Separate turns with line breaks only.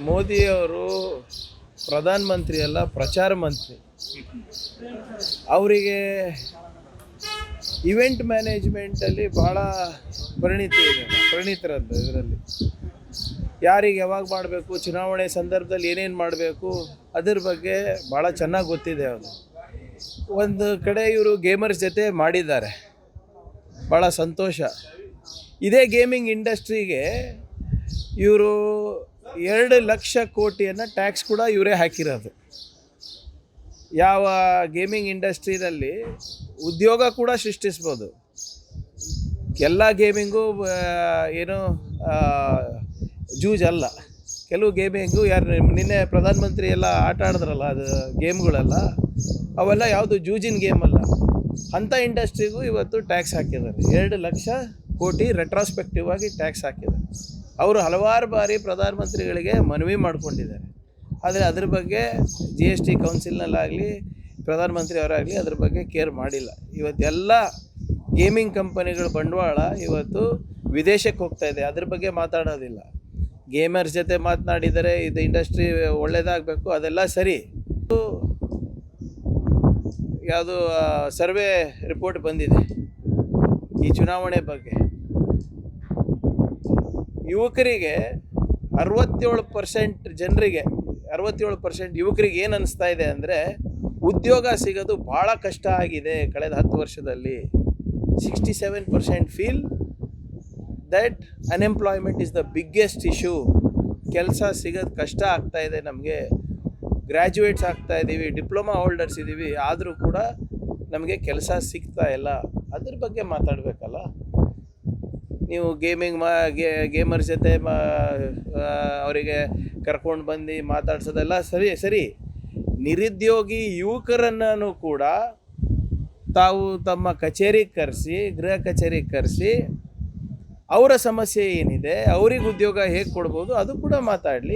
ಮೋದಿಯವರು ಪ್ರಧಾನ ಮಂತ್ರಿ ಅಲ್ಲ, ಪ್ರಚಾರ ಮಂತ್ರಿ. ಅವರಿಗೆ ಇವೆಂಟ್ ಮ್ಯಾನೇಜ್ಮೆಂಟಲ್ಲಿ ಭಾಳ ಪರಿಣಿತಿ ಇದೆ, ಪರಿಣಿತರದ್ದು ಇದರಲ್ಲಿ. ಯಾರಿಗೆ ಯಾವಾಗ ಮಾಡಬೇಕು, ಚುನಾವಣೆ ಸಂದರ್ಭದಲ್ಲಿ ಏನೇನು ಮಾಡಬೇಕು, ಅದ್ರ ಬಗ್ಗೆ ಭಾಳ ಚೆನ್ನಾಗಿ ಗೊತ್ತಿದೆ ಅವರು. ಒಂದು ಕಡೆ ಇವರು ಗೇಮರ್ಸ್ ಜೊತೆ ಮಾಡಿದ್ದಾರೆ. ಭಾಳ ಸಂತೋಷ. ಇದೇ ಗೇಮಿಂಗ್ ಇಂಡಸ್ಟ್ರಿಗೆ ಇವರು ಎರಡು ಲಕ್ಷ ಕೋಟಿಯನ್ನು ಟ್ಯಾಕ್ಸ್ ಕೂಡ ಇವರೇ ಹಾಕಿರೋದು. ಯಾವ ಗೇಮಿಂಗ್ ಇಂಡಸ್ಟ್ರಿನಲ್ಲಿ ಉದ್ಯೋಗ ಕೂಡ ಸೃಷ್ಟಿಸ್ಬೋದು. ಎಲ್ಲ ಗೇಮಿಂಗು ಏನು ಜೂಜ್ ಅಲ್ಲ. ಕೆಲವು ಗೇಮಿಂಗು ಯಾರು, ನಿನ್ನೆ ಪ್ರಧಾನಮಂತ್ರಿ ಎಲ್ಲ ಆಟ ಆಡಿದ್ರಲ್ಲ ಅದು ಗೇಮ್ಗಳೆಲ್ಲ, ಅವೆಲ್ಲ ಯಾವುದು ಜೂಜಿನ ಗೇಮ್ ಅಲ್ಲ. ಅಂಥ ಇಂಡಸ್ಟ್ರಿಗೂ ಇವತ್ತು ಟ್ಯಾಕ್ಸ್ ಹಾಕಿದ್ದಾರೆ. ಎರಡು ಲಕ್ಷ ಕೋಟಿ ರೆಟ್ರಾಸ್ಪೆಕ್ಟಿವ್ ಆಗಿ ಟ್ಯಾಕ್ಸ್ ಹಾಕಿದ್ದಾರೆ. ಅವರು ಹಲವಾರು ಬಾರಿ ಪ್ರಧಾನಮಂತ್ರಿಗಳಿಗೆ ಮನವಿ ಮಾಡಿಕೊಂಡಿದ್ದಾರೆ. ಆದರೆ ಅದ್ರ ಬಗ್ಗೆ ಜಿ ಎಸ್ ಟಿ ಕೌನ್ಸಿಲ್ನಲ್ಲಾಗಲಿ ಪ್ರಧಾನಮಂತ್ರಿ ಅವರಾಗಲಿ ಅದ್ರ ಬಗ್ಗೆ ಕೇರ್ ಮಾಡಿಲ್ಲ. ಇವತ್ತೆಲ್ಲ ಗೇಮಿಂಗ್ ಕಂಪನಿಗಳ ಬಂಡವಾಳ ಇವತ್ತು ವಿದೇಶಕ್ಕೆ ಹೋಗ್ತಾ ಇದೆ. ಅದ್ರ ಬಗ್ಗೆ ಮಾತಾಡೋದಿಲ್ಲ. ಗೇಮರ್ಸ್ ಜೊತೆ ಮಾತನಾಡಿದರೆ ಇದು ಇಂಡಸ್ಟ್ರಿ ಒಳ್ಳೆಯದಾಗಬೇಕು ಅದೆಲ್ಲ ಸರಿ. ಯಾವುದು ಸರ್ವೆ ರಿಪೋರ್ಟ್ ಬಂದಿದೆ ಈ ಚುನಾವಣೆ ಬಗ್ಗೆ. ಯುವಕರಿಗೆ ಅರವತ್ತೇಳು ಪರ್ಸೆಂಟ್ ಜನರಿಗೆ, ಅರವತ್ತೇಳು ಪರ್ಸೆಂಟ್ ಯುವಕರಿಗೆ ಏನು ಅನಿಸ್ತಾ ಇದೆ ಅಂದರೆ ಉದ್ಯೋಗ ಸಿಗೋದು ಭಾಳ ಕಷ್ಟ ಆಗಿದೆ ಕಳೆದ ಹತ್ತು ವರ್ಷದಲ್ಲಿ. Sixty seven percent feel that unemployment is the biggest issue ಕೆಲಸ ಸಿಗೋದು ಕಷ್ಟ ಆಗ್ತಾ ಇದೆ ನಮಗೆ. ಗ್ರ್ಯಾಜುಯೇಟ್ಸ್ ಆಗ್ತಾ ಇದ್ದೀವಿ ಡಿಪ್ಲೊಮಾ ಹೋಲ್ಡರ್ಸ್ ಇದ್ದೀವಿ ಆದರೂ ಕೂಡ ನಮಗೆ ಕೆಲಸ ಸಿಗ್ತಾ ಇಲ್ಲ. ಅದ್ರ ಬಗ್ಗೆ ಮಾತಾಡಬೇಕಲ್ಲ? ನೀವು ಗೇಮಿಂಗ್ ಮಾ ಗೇಮರ್ ಜೊತೆ ಮಾ ಅವರಿಗೆ ಕರ್ಕೊಂಡು ಬಂದು ಮಾತಾಡ್ಸೋದೆಲ್ಲ ಸರಿ ಸರಿ. ನಿರುದ್ಯೋಗಿ ಯುವಕರನ್ನು ಕೂಡ ತಾವು ತಮ್ಮ ಕಚೇರಿಗೆ ಕರೆಸಿ, ಗೃಹ ಕಚೇರಿಗೆ ಕರೆಸಿ, ಅವರ ಸಮಸ್ಯೆ ಏನಿದೆ, ಅವ್ರಿಗೆ ಉದ್ಯೋಗ ಹೇಗೆ ಕೊಡ್ಬೋದು ಅದು ಕೂಡ ಮಾತಾಡಲಿ.